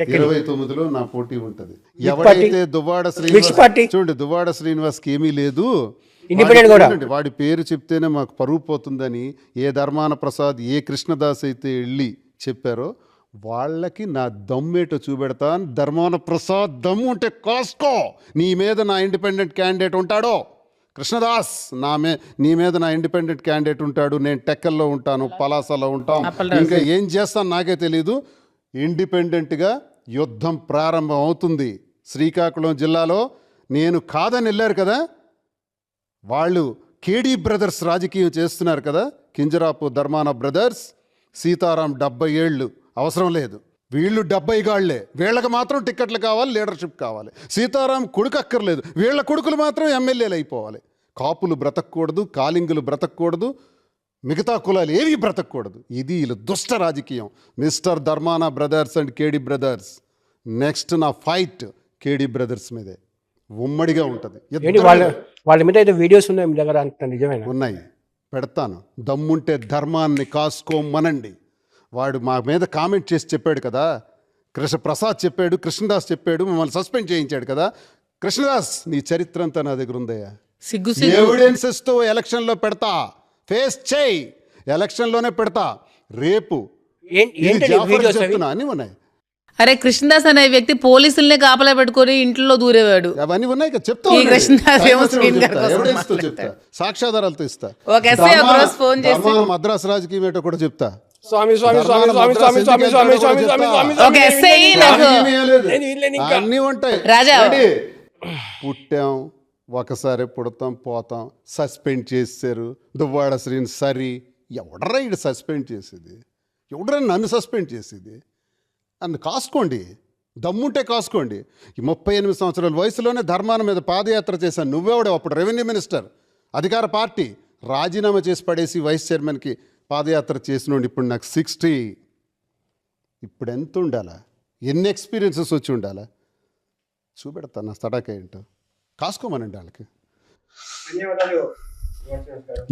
ఇరవై తొమ్మిదిలో నా పోటీ ఉంటది? ఎవడైతే దువ్వాడ శ్రీనివాస్ పార్టీ? చూడండి దువ్వాడ శ్రీనివాస్కి ఏమీ లేదు. వాడి- కూడా? చూడండి, వాడి పేరు చెప్తేనే మాకు పరువు పోతుందని ఏ ధర్మాన ప్రసాద్ ఏ కృష్ణదాస్ అయితే వెళ్ళి చెప్పారో వాళ్ళకి నా దమ్మేటో చూపెడతాను. ధర్మాన ప్రసాద్ దమ్ము ఉంటే కాసుకో! నీ మీద నా ఇండిపెండెంట్ క్యాండిడేట్ ఉంటాడో? కృష్ణదాస్ నా మే నీ మీద నా ఇండిపెండెంట్ క్యాండిడేట్ ఉంటాడు. నేను టెక్కల్లో ఉంటాను పలాసలో ఉంటాం. ఇంకా ఏం చేస్తాను నాకే తెలీదు. ఇండిపెండెంట్గా యుద్ధం ప్రారంభం అవుతుంది శ్రీకాకుళం జిల్లాలో నేను కాదని వెళ్ళారు కదా? వాళ్ళు కేడీ బ్రదర్స్ రాజకీయం చేస్తున్నారు కదా? కింజరాపు ధర్మాన బ్రదర్స్ సీతారాం డెబ్బై ఏళ్ళు. అవసరం లేదు. వీళ్ళు డెబ్బై గాళ్ళే. వీళ్ళకి మాత్రం టిక్కెట్లు కావాలి లీడర్షిప్ కావాలి. సీతారాం కొడుకు అక్కర్లేదు వీళ్ళ కొడుకులు మాత్రం ఎమ్మెల్యేలు అయిపోవాలి కాపులు బ్రతకూడదు కాలింగులు బ్రతకూడదు మిగతా కులాలు ఏవి బ్రతకూడదు? ఇది వీళ్ళు దుష్ట రాజకీయం. Mister Dharmana brothers and Kedi brothers. Next నా ఫైట్ కేడి బ్రదర్స్ మీదే. ఉమ్మడిగా ఉంటుంది. ఏంటి వాళ్ళ వాళ్ళ మీద ఏదో వీడియోస్ ఉన్నాయి మీ దగ్గర నిజమేనా? ఉన్నాయి. పెడతాను. దమ్ముంటే ధర్మాన్ని కాసుకోమనండి. వాడు మా మీద కామెంట్ చేసి చెప్పాడు కదా. కృష్ణ ప్రసాద్ చెప్పాడు కృష్ణదాస్ చెప్పాడు మమ్మల్ని సస్పెండ్ చేయించాడు కదా. కృష్ణదాస్ నీ చరిత్ర అంతా నా దగ్గర ఉందయ్యా. సిగ్గు సిగ్గు. ఎవిడెన్సెస్తో ఎలక్షన్లో పెడతా. ఫేస్ చేయి ఎలక్షన్లోనే పెడతా రేపు చెప్తున్నా అన్నీ ఉన్నాయి అరే కృష్ణదాస్ అనే వ్యక్తి పోలీసుల్నే కాపలా పెట్టుకొని ఇంట్లో దూరేవాడు అవన్నీ ఉన్నాయి చెప్తా. కృష్ణదాస్ చెప్తా. సాక్ష్యాధారాలతో ఇస్తా phone చేసి- మద్రాసు రాజకీయం ఏంటో కూడా చెప్తా స్వామి స్వామి స్వామి స్వామి అన్నీ ఉంటాయి రాజా. పుట్టాం ఒకసారి పుడతాం పోతాం సస్పెండ్ చేశారు దువ్వాడ శ్రీని సరి. ఎవడరా ఇడు సస్పెండ్ చేసేది? ఎవడరా నన్ను సస్పెండ్ చేసేది? నన్ను కాసుకోండి. దమ్ముంటే కాసుకోండి. ఈ ముప్పై ఎనిమిది సంవత్సరాల వయసులోనే ధర్మాన మీద పాదయాత్ర చేశాను. నువ్వెవడే? అప్పుడు రెవెన్యూ మినిస్టర్. అధికార పార్టీ. రాజీనామా చేసి పడేసి వైస్ చైర్మన్కి పాదయాత్ర చేసినోండి ఇప్పుడు నాకు సిక్స్టీ. ఇప్పుడు ఎంత ఉండాలా ఎన్ని ఎక్స్పీరియన్సెస్ వచ్చి ఉండాలా? చూపెడతా నా సడాక ఏంటో. కాసుకోమనండి వాళ్ళకి. ధన్యవాదాలు. నమస్కారం.